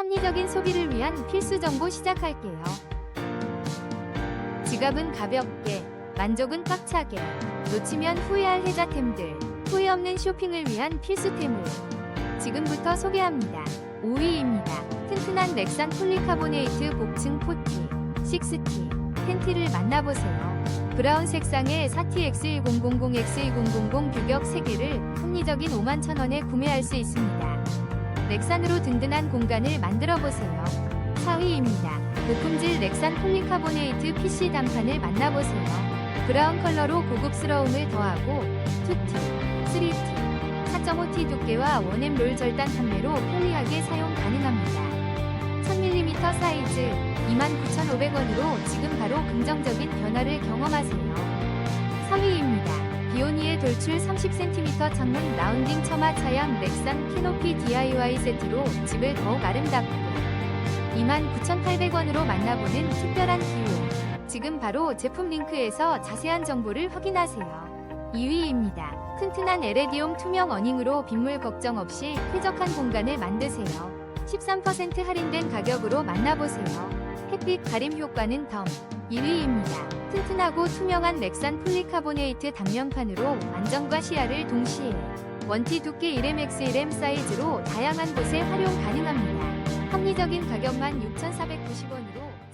합리적인 소비를 위한 필수 정보 시작할게요. 지갑은 가볍게, 만족은 꽉차게, 놓치면 후회할 혜자템들, 후회 없는 쇼핑을 위한 필수템을 지금부터 소개합니다. 5위입니다. 튼튼한 렉산 폴리카보네이트 복층 포티, 6T, 팬티를 만나보세요. 브라운 색상의 사티 X1000 X2000 규격 3개를 합리적인 5만 천원에 구매할 수 있습니다. 렉산으로 든든한 공간을 만들어 보세요. 4위입니다. 고품질 렉산 폴리카보네이트 PC 단판을 만나보세요. 브라운 컬러로 고급스러움을 더하고 2T, 3T, 4.5T 두께와 원엠 롤 절단 판매로 편리하게 사용 가능합니다. 1000mm 사이즈 29,500원으로 지금 바로 긍정적인 변화를 경험하세요. 3위입니다. 돌출 30cm 창문 라운딩 처마 차양 렉산 캐노피 DIY 세트로 집을 더욱 아름답게 29,800원으로 만나보는 특별한 기회. 지금 바로 제품 링크에서 자세한 정보를 확인하세요. 2위입니다. 튼튼한 에레디움 투명 어닝으로 빗물 걱정 없이 쾌적한 공간을 만드세요. 13% 할인된 가격으로 만나보세요. 햇빛 가림 효과는 덤. 1위입니다. 튼튼하고 투명한 렉산 폴리카보네이트 단면판으로 안정과 시야를 동시에 원티 두께 1M X 1M 사이즈로 다양한 곳에 활용 가능합니다. 합리적인 가격만 6,490원으로